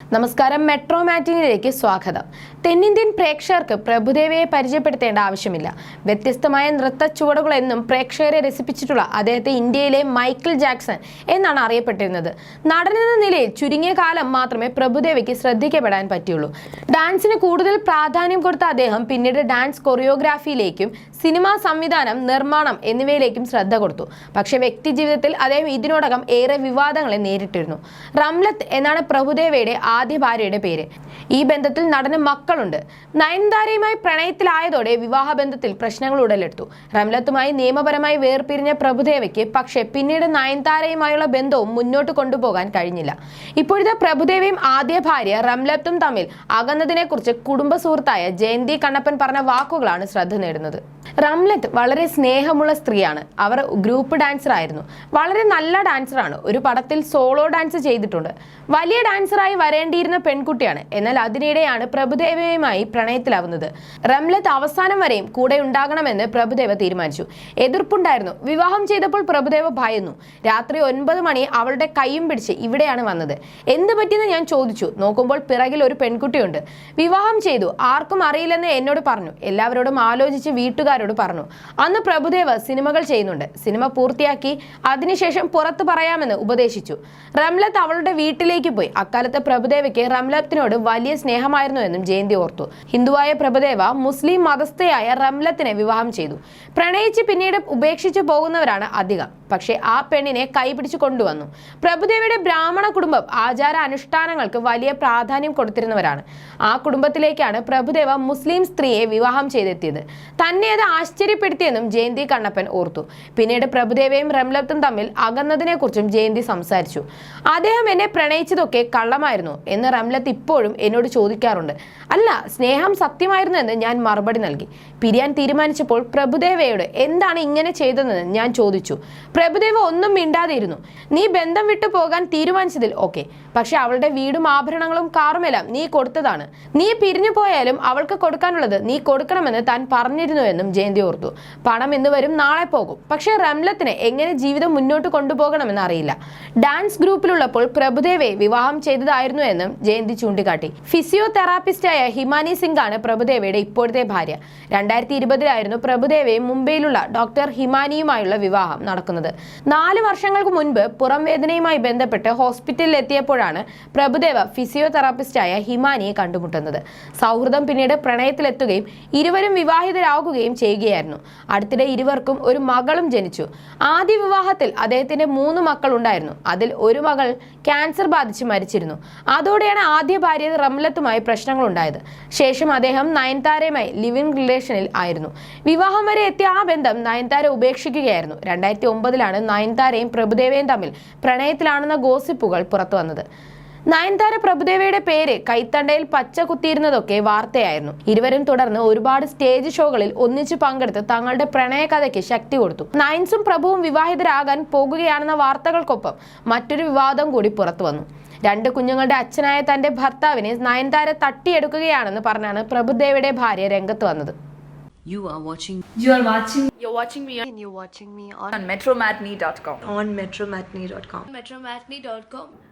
നമസ്കാരം മെട്രോ മാറ്റിനിലേക്ക് സ്വാഗതം. തെന്നിന്ത്യൻ പ്രേക്ഷകർക്ക് പ്രഭുദേവയെ പരിചയപ്പെടുത്തേണ്ട ആവശ്യമില്ല. വ്യത്യസ്തമായ നൃത്ത ചുവടുകളെന്നും പ്രേക്ഷകരെ രസിപ്പിച്ചിട്ടുള്ള അദ്ദേഹത്തെ ഇന്ത്യയിലെ മൈക്കിൾ ജാക്സൺ എന്നാണ് അറിയപ്പെട്ടിരുന്നത്. നടനെന്ന നിലയിൽ ചുരുങ്ങിയ കാലം മാത്രമേ പ്രഭുദേവയ്ക്ക് ശ്രദ്ധിക്കപ്പെടാൻ പറ്റിയുള്ളൂ. ഡാൻസിന് കൂടുതൽ പ്രാധാന്യം കൊടുത്ത അദ്ദേഹം പിന്നീട് ഡാൻസ് കൊറിയോഗ്രാഫിയിലേക്കും സിനിമാ സംവിധാനം നിർമ്മാണം എന്നിവയിലേക്കും ശ്രദ്ധ കൊടുത്തു. പക്ഷേ വ്യക്തി ജീവിതത്തിൽ അദ്ദേഹം ഇതിനോടകം ഏറെ വിവാദങ്ങളെ നേരിട്ടിരുന്നു. റംലത്ത് എന്നാണ് പ്രഭുദേവയുടെ ആദ്യ ഭാര്യയുടെ പേര്. ഈ ബന്ധത്തിൽ നടന് മക്കളുണ്ട്. നയൻതാരയുമായി പ്രണയത്തിലായതോടെ വിവാഹ ബന്ധത്തിൽ പ്രശ്നങ്ങൾ ഉടലെടുത്തു. റംലത്തുമായി നിയമപരമായി വേർപിരിഞ്ഞ പ്രഭുദേവയ്ക്ക് പക്ഷേ പിന്നീട് നയൻതാരയുമായുള്ള ബന്ധവും മുന്നോട്ട് കൊണ്ടുപോകാൻ കഴിഞ്ഞില്ല. ഇപ്പോഴത്തെ പ്രഭുദേവയും ആദ്യ ഭാര്യ റംലത്തും തമ്മിൽ അകന്നതിനെക്കുറിച്ച് കുടുംബ സുഹൃത്തായ ജയന്തി കണ്ണപ്പൻ പറഞ്ഞ വാക്കുകളാണ് ശ്രദ്ധ നേടുന്നത്. റംലത്ത് വളരെ സ്നേഹമുള്ള സ്ത്രീയാണ്. അവർ ഗ്രൂപ്പ് ഡാൻസർ ആയിരുന്നു. വളരെ നല്ല ഡാൻസറാണ് ഒരു പടത്തിൽ സോളോ ഡാൻസ് ചെയ്തിട്ടുണ്ട്. വലിയ ഡാൻസറായി വരേണ്ടിയിരുന്ന പെൺകുട്ടിയാണ്. എന്നാൽ അതിനിടെയാണ് പ്രഭുദേവയുമായി പ്രണയത്തിലാവുന്നത്. റംലത്ത് അവസാനം വരെയും കൂടെ ഉണ്ടാകണമെന്ന് പ്രഭുദേവ തീരുമാനിച്ചു. എതിർപ്പുണ്ടായിരുന്നു. വിവാഹം ചെയ്തപ്പോൾ പ്രഭുദേവ ഭയന്നു. രാത്രി ഒൻപത് മണി അവളുടെ കൈയും പിടിച്ച് ഇവിടെയാണ് വന്നത്. എന്ത് പറ്റിയെന്ന് ഞാൻ ചോദിച്ചു. നോക്കുമ്പോൾ പിറകിൽ ഒരു പെൺകുട്ടിയുണ്ട്. വിവാഹം ചെയ്തു. ആർക്കും അറിയില്ലെന്ന് എന്നോട് പറഞ്ഞു. എല്ലാവരോടും ആലോചിച്ച് വീട്ടുകാരോട് പറഞ്ഞു. അന്ന് പ്രഭുദേവ് സിനിമകൾ ചെയ്യുന്നുണ്ട്. സിനിമ പൂർത്തിയാക്കി അതിനുശേഷം പുറത്തു പറയാമെന്ന് ഉപദേശിച്ചു. റംലത്ത് അവളുടെ വീട്ടിലേക്ക് പോയി. അക്കാലത്ത് പ്രഭുദേവയ്ക്ക് റംലത്തിനോട് വലിയ സ്നേഹമായിരുന്നു എന്നും ജയന്തി ഓർത്തു. ഹിന്ദുവായ പ്രഭുദേവ മുസ്ലിം മതസ്ഥയായ റംലത്തിനെ വിവാഹം ചെയ്തു. പ്രണയിച്ച് പിന്നീട് ഉപേക്ഷിച്ചു പോകുന്നവരാണ് അധികം. പക്ഷേ ആ പെണ്ണിനെ കൈപിടിച്ചു കൊണ്ടുവന്നു. പ്രഭുദേവയുടെ ബ്രാഹ്മണ കുടുംബം ആചാര അനുഷ്ഠാനങ്ങൾക്ക് വലിയ പ്രാധാന്യം കൊടുത്തിരുന്നവരാണ്. ആ കുടുംബത്തിലേക്കാണ് പ്രഭുദേവ മുസ്ലിം സ്ത്രീയെ വിവാഹം ചെയ്തെത്തിയത്. തന്നെ അത് ആശ്ചര്യപ്പെടുത്തിയെന്നും ജയന്തി കണ്ണപ്പൻ ഓർത്തു. പിന്നീട് പ്രഭുദേവയും റംലത്തും തമ്മിൽ അകന്നതിനെക്കുറിച്ചും ജയന്തി സംസാരിച്ചു. അദ്ദേഹം എന്നെ പ്രണയിച്ചതൊക്കെ കള്ളമായിരുന്നു എന്ന് റംലത്ത് ഇപ്പോഴും എന്നോട് ചോദിക്കാറുണ്ട്. അല്ല സ്നേഹം സത്യമായിരുന്നു എന്ന് ഞാൻ മറുപടി നൽകി. പിരിയാൻ തീരുമാനിച്ചപ്പോൾ പ്രഭുദേവയോട് എന്താണ് ഇങ്ങനെ ചെയ്തതെന്ന് ഞാൻ ചോദിച്ചു. പ്രഭുദേവ ഒന്നും മിണ്ടാതിരുന്നു. നീ ബന്ധം വിട്ടു പോകാൻ തീരുമാനിച്ചതിൽ ഓക്കെ. പക്ഷെ അവളുടെ വീടും ആഭരണങ്ങളും കാറുമെല്ലാം നീ കൊടുത്തതാണ്. നീ പിരിഞ്ഞു പോയാലും അവൾക്ക് കൊടുക്കാനുള്ളത് നീ കൊടുക്കണമെന്ന് താൻ പറഞ്ഞിരുന്നുവെന്നും ജയന്തി ഓർത്തു. പണം ഇന്ന് വരും നാളെ പോകും. പക്ഷേ റംലത്തിന് എങ്ങനെ ജീവിതം മുന്നോട്ട് കൊണ്ടുപോകണമെന്ന് അറിയില്ല. ഡാൻസ് ഗ്രൂപ്പിലുള്ളപ്പോൾ പ്രഭുദേവയെ വിവാഹം ചെയ്തതായിരുന്നു എന്നും ജയന്തി ചൂണ്ടിക്കാട്ടി. ഫിസിയോതെറാപ്പിസ്റ്റായ ഹിമാനി സിംഗ് ആണ് പ്രഭുദേവയുടെ ഇപ്പോഴത്തെ ഭാര്യ. രണ്ടായിരത്തി ഇരുപതിലായിരുന്നു പ്രഭുദേവയും മുംബൈയിലുള്ള ഡോക്ടർ ഹിമാനിയുമായുള്ള വിവാഹം നടക്കുന്നത്. നാല് വർഷങ്ങൾക്ക് മുൻപ് പുറം വേദനയുമായി ബന്ധപ്പെട്ട് ഹോസ്പിറ്റലിൽ എത്തിയപ്പോഴാണ് പ്രഭുദേവ ഫിസിയോതെറാപ്പിസ്റ്റായ ഹിമാനിയെ കണ്ടുമുട്ടുന്നത്. സൗഹൃദം പിന്നീട് പ്രണയത്തിലെത്തുകയും ഇരുവരും വിവാഹിതരാകുകയും ചെയ്യുകയായിരുന്നു. അടുത്തിടെ ഇരുവർക്കും ഒരു മകളും ജനിച്ചു. ആദ്യ വിവാഹത്തിൽ അദ്ദേഹത്തിന്റെ മൂന്ന് മക്കൾ ഉണ്ടായിരുന്നു. അതിൽ ഒരു മകൾ ക്യാൻസർ ബാധിച്ച് മരിച്ചിരുന്നു. അതോടെയാണ് ആദ്യ ഭാര്യ റംലത്തുമായി പ്രശ്നങ്ങൾ ഉണ്ടായത്. ശേഷം അദ്ദേഹം നയൻതാരയുമായി ലിവിംഗ് റിലേഷനിൽ ആയിരുന്നു. വിവാഹം വരെ എത്തിയ ആ ബന്ധം നയൻതാര ഉപേക്ഷിക്കുകയായിരുന്നു. രണ്ടായിരത്തി ഒമ്പതിലാണ് നയൻതാരയും പ്രഭുദേവയും തമ്മിൽ പ്രണയത്തിലാണെന്ന ഗോസിപ്പുകൾ പുറത്തു വന്നത്. നയൻതാര പ്രഭുദേവയുടെ പേര് കൈത്തണ്ടയിൽ പച്ച കുത്തിയിരുന്നതൊക്കെ വാർത്തയായിരുന്നു ഇരുവരും തുടർന്ന് ഒരുപാട് സ്റ്റേജ് ഷോകളിൽ ഒന്നിച്ചു പങ്കെടുത്ത് തങ്ങളുടെ പ്രണയകഥയ്ക്ക് ശക്തി കൊടുത്തു നയൻസും പ്രഭുവും വിവാഹിതരാകാൻ പോകുകയാണെന്ന വാർത്തകൾക്കൊപ്പം മറ്റൊരു വിവാദം കൂടി പുറത്തു വന്നു രണ്ട് കുഞ്ഞുങ്ങളുടെ അച്ഛനായ തന്റെ ഭർത്താവിനെ നയൻതാര തട്ടിയെടുക്കുകയാണെന്ന് പറഞ്ഞാണ് പ്രഭുദേവയുടെ ഭാര്യ രംഗത്ത് വന്നത് You are watching You are watching You're watching me and you're watching me on, on metromatney.com. on metromatney.com. metromatney.com.